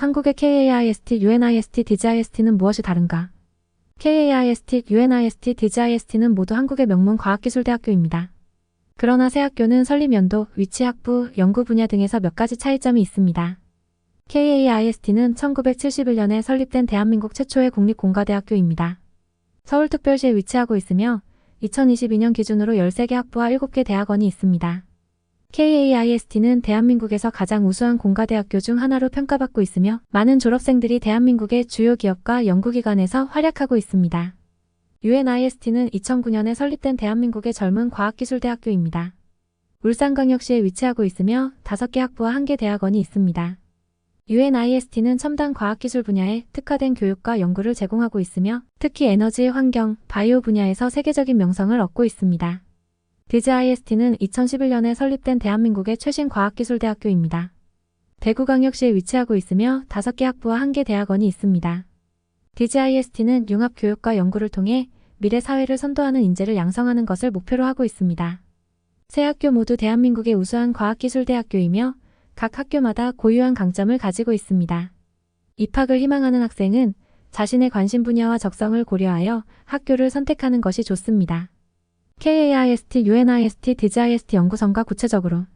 한국의 KAIST, UNIST, DGIST는 무엇이 다른가? KAIST, UNIST, DGIST는 모두 한국의 명문 과학기술대학교입니다. 그러나 새 학교는 설립 연도, 위치 학부, 연구 분야 등에서 몇 가지 차이점이 있습니다. KAIST는 1971년에 설립된 대한민국 최초의 국립공과대학교입니다. 서울특별시에 위치하고 있으며 2022년 기준으로 13개 학부와 7개 대학원이 있습니다. KAIST는 대한민국에서 가장 우수한 공과대학교 중 하나로 평가받고 있으며 많은 졸업생들이 대한민국의 주요 기업과 연구기관에서 활약하고 있습니다. UNIST는 2009년에 설립된 대한민국의 젊은 과학기술대학교입니다. 울산광역시에 위치하고 있으며 5개 학부와 1개 대학원이 있습니다. UNIST는 첨단 과학기술 분야에 특화된 교육과 연구를 제공하고 있으며 특히 에너지, 환경, 바이오 분야에서 세계적인 명성을 얻고 있습니다. DGIST는 2011년에 설립된 대한민국의 최신 과학기술대학교입니다. 대구광역시에 위치하고 있으며 5개 학부와 1개 대학원이 있습니다. DGIST는 융합교육과 연구를 통해 미래 사회를 선도하는 인재를 양성하는 것을 목표로 하고 있습니다. 세 학교 모두 대한민국의 우수한 과학기술대학교이며 각 학교마다 고유한 강점을 가지고 있습니다. 입학을 희망하는 학생은 자신의 관심 분야와 적성을 고려하여 학교를 선택하는 것이 좋습니다. KAIST, UNIST, DGIST 연구성과 구체적으로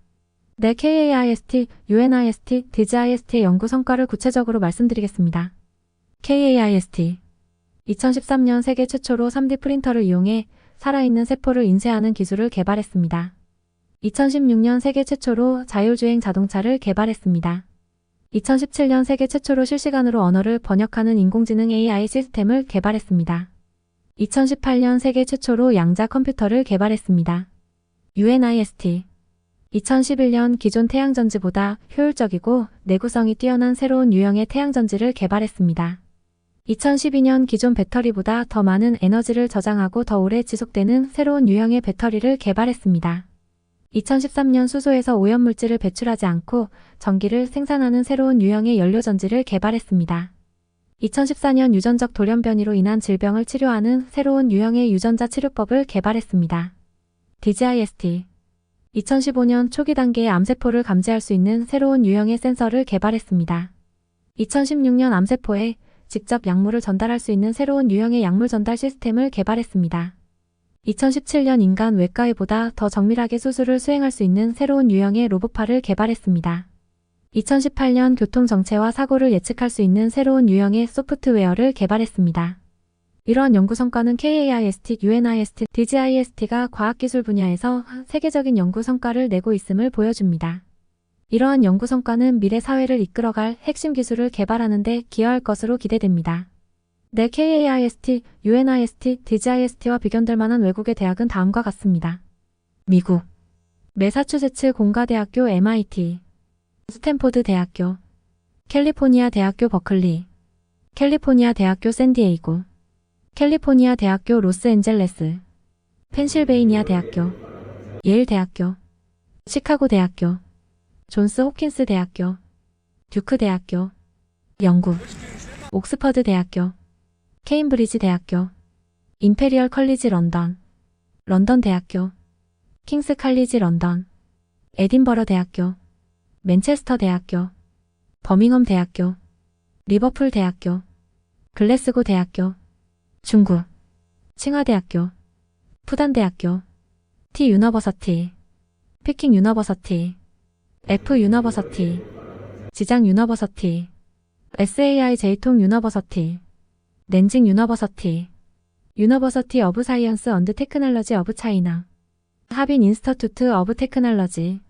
네, KAIST, UNIST, DGIST의 연구 성과를 구체적으로 말씀드리겠습니다. KAIST 2013년 세계 최초로 3D 프린터를 이용해 살아있는 세포를 인쇄하는 기술을 개발했습니다. 2016년 세계 최초로 자율주행 자동차를 개발했습니다. 2017년 세계 최초로 실시간으로 언어를 번역하는 인공지능 AI 시스템을 개발했습니다. 2018년 세계 최초로 양자 컴퓨터를 개발했습니다. UNIST 2011년 기존 태양전지보다 효율적이고 내구성이 뛰어난 새로운 유형의 태양전지를 개발했습니다. 2012년 기존 배터리보다 더 많은 에너지를 저장하고 더 오래 지속되는 새로운 유형의 배터리를 개발했습니다. 2013년 수소에서 오염물질을 배출하지 않고 전기를 생산하는 새로운 유형의 연료전지를 개발했습니다. 2014년 유전적 돌연변이로 인한 질병을 치료하는 새로운 유형의 유전자 치료법을 개발했습니다. DGIST 2015년 초기 단계의 암세포를 감지할 수 있는 새로운 유형의 센서를 개발했습니다. 2016년 암세포에 직접 약물을 전달할 수 있는 새로운 유형의 약물 전달 시스템을 개발했습니다. 2017년 인간 외과의보다 더 정밀하게 수술을 수행할 수 있는 새로운 유형의 로봇팔을 개발했습니다. 2018년 교통 정체와 사고를 예측할 수 있는 새로운 유형의 소프트웨어를 개발했습니다. 이러한 연구 성과는 KAIST, UNIST, DGIST가 과학기술 분야에서 세계적인 연구 성과를 내고 있음을 보여줍니다. 이러한 연구 성과는 미래 사회를 이끌어갈 핵심 기술을 개발하는 데 기여할 것으로 기대됩니다. 내 KAIST, UNIST, DGIST와 비견될 만한 외국의 대학은 다음과 같습니다. 미국 메사추세츠 공가대학교 MIT 스탠포드 대학교 캘리포니아 대학교 버클리 캘리포니아 대학교 샌디에이고 캘리포니아 대학교 로스앤젤레스 펜실베이니아 대학교 예일 대학교 시카고 대학교 존스 호킨스 대학교 듀크 대학교 영국 옥스퍼드 대학교 케임브리지 대학교 임페리얼 컬리지 런던 런던 대학교 킹스 칼리지 런던 에딘버러 대학교 맨체스터 대학교, 버밍엄 대학교, 리버풀 대학교, 글래스고 대학교, 중국, 칭화대학교, 푸단 대학교, 티 유너버서티, 피킹 유너버서티, F 유너버서티, 지장 유너버서티, SAI 제이통 유너버서티, 렌징 유너버서티, 유너버서티 어브 사이언스 언드 테크놀러지 어브 차이나, 하빈 인스터투트 어브 테크놀러지,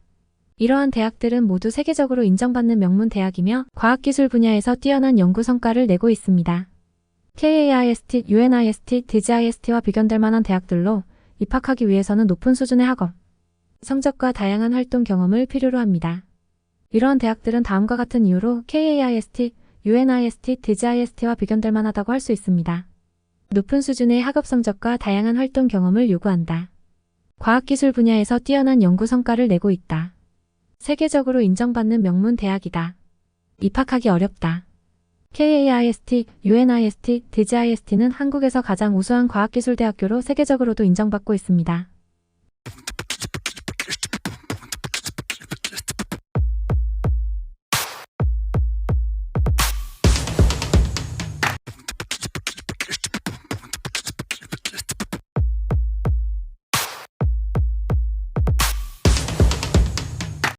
이러한 대학들은 모두 세계적으로 인정받는 명문 대학이며 과학기술 분야에서 뛰어난 연구 성과를 내고 있습니다. KAIST, UNIST, DGIST와 비견될 만한 대학들로 입학하기 위해서는 높은 수준의 학업, 성적과 다양한 활동 경험을 필요로 합니다. 이러한 대학들은 다음과 같은 이유로 KAIST, UNIST, DGIST와 비견될 만하다고 할 수 있습니다. 높은 수준의 학업 성적과 다양한 활동 경험을 요구한다. 과학기술 분야에서 뛰어난 연구 성과를 내고 있다. 세계적으로 인정받는 명문 대학이다. 입학하기 어렵다. KAIST, UNIST, DGIST는 한국에서 가장 우수한 과학기술대학교로 세계적으로도 인정받고 있습니다.